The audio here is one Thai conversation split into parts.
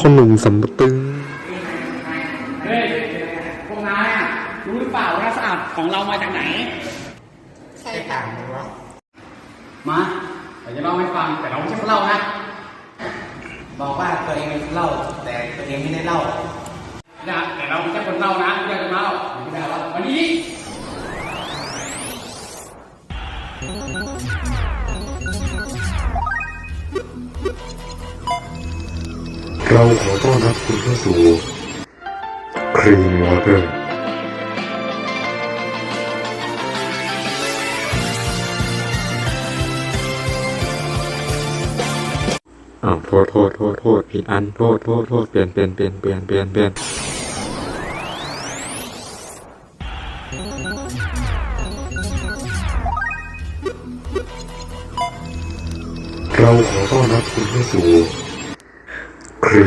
คนหนุ่มสำตึงเฮ้ยพวกนายอะรู้หรือเปล่าว่าน้ำสะอาดของเรามาจากไหน ใช่ค่ะหนูว่ามาเดี๋ยวจะเล่าให้ฟังแต่เราไม่ใช่คนเล่านะบอกว่าตัวเองเป็นคนเล่า แต่ตัวเองไม่ได้เล่านะแต่เราไม่ใช่คนเล่านะไม่ใช่คนเล่าไม่ได้ว่าวันนี้ เราขอต้อนรับคุณเข้าสู่ครีมวอเตอร์อ้าวโทษโทษโทษโทษผิดอันโทษโทษโทษเปลี่ยนเปลี่ยนเปลี่ยนเปลี่ยนเปลี่ยนเปลี่ยนเราขอต้อนรับคุณเข้าสู่ โอ้ย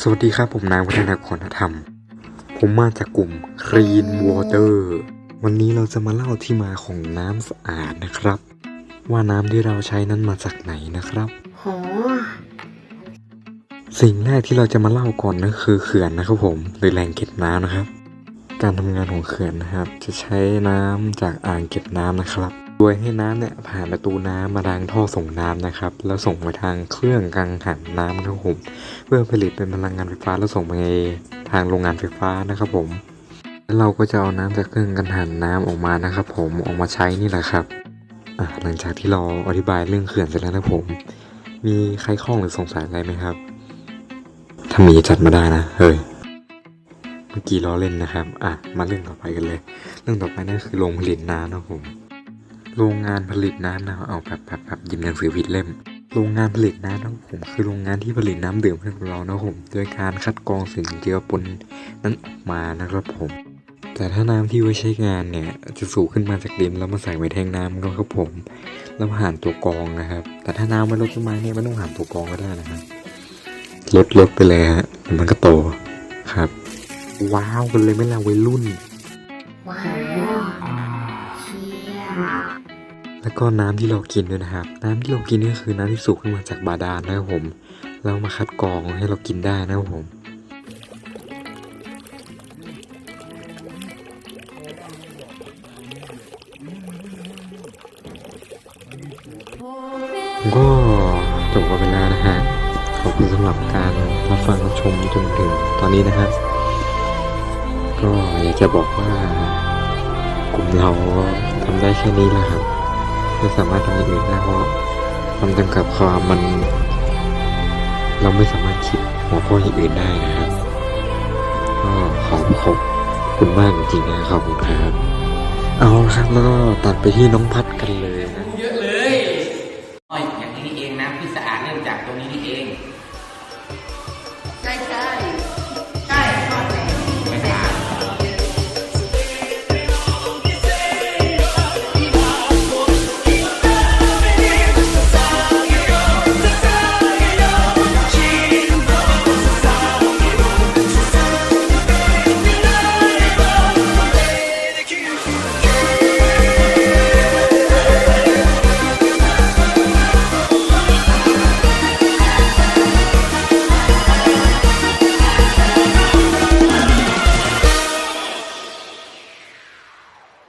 สวัสดีครับผมนายวัฒนากรธรรม ผมมาจากกลุ่ม Clean Water วันนี้เราจะมาเล่าที่มาของน้ำสะอาดนะครับ ว่าน้ำที่เราใช้นั้นมาจากไหนนะครับ สิ่งแรกที่เราจะมาเล่าก่อนนั่นคือเขื่อนนะครับผมหรือแหล่งเก็บน้ำนะครับ การทำงานของเขื่อนนะครับ จะใช้น้ำจากอ่างเก็บน้ำนะครับ โดยให้น้ำเนี่ยผ่านประตูน้ำมาทางท่อส่งน้ำนะครับ แล้วส่งไปทางเครื่องกังหันน้ำนะครับผมเพื่อผลิตเป็นพลังงานไฟฟ้าแล้วส่งไปทางโรงงานไฟฟ้านะครับผมแล้วเราก็จะเอาน้ำจากเครื่องกังหันน้ำออกมานะครับ ผมออกมาใช้นี่แหละครับหลังจากที่เราอธิบายเรื่องเขื่อนเสร็จแล้วนะผม มีใครข้องหรือสงสัยอะไรไหมครับ ถ้ามีจัดมาได้นะ เฮ้ย เมื่อกี้ล้อเล่นนะครับ อะ มาเรื่องต่อไปกันเลย เรื่องต่อไปนั่นคือโรงผลิตน้ำนะผม โรงงานผลิตน้ำนะครับเอาแบบแบบแบบยิบหนังสือผิดเล่ม โรงงานผลิตน้ำนะผม คือโรงงานที่ผลิตน้ำดื่มให้กับเรานะผมโดยการคัดกรองสิ่งเจือปนนั้นออกมานะครับผมแต่ถ้าน้ำที่ไว้ใช้งานเนี่ย จะสูบขึ้นมาจากดินแล้วมาใส่ไว้แทงน้ำนะครับผม แล้วผ่านตัวกรองนะครับ แต่ถ้าน้ำมันลดต้นไม้เนี่ยไม่ต้องผ่านตัวกรองก็ได้นะครับ ลดลดไปเลยฮะเดี๋ยวมันก็โตครับ ว้าวกันเลยไหม่ละวัยรุ่น ว้าวเชี่ยแล้วก็น้ำที่เรากินด้วยนะครับ น้ำที่เรากินก็คือน้ำที่สูบขึ้นมาจากบาดาลนะครับผมแล้วมาคัดกรองให้เรากินได้นะครับผม ก็จบกันไปแล้วนะฮะ ขอบคุณสำหรับการรับฟังรับชมจนถึงตอนนี้นะครับ ก็อยากจะบอกว่ากลุ่มเราทำได้แค่นี้แหละครับไม่สามารถทำอย่างอื่นได้เพราะมันจำกับความมัน เราไม่สามารถคิดหัวข้ออย่างอื่นได้นะครับ ก็ขอบขอบคุณมากจริงๆนะขอบคุณครับ เอาครับแล้วก็ตัดไปที่น้องพัดกันเลยนะ เยอะเลย อย่างนี้เองนะพี่สะอาดเริ่มจากตรงนี้นี่เอง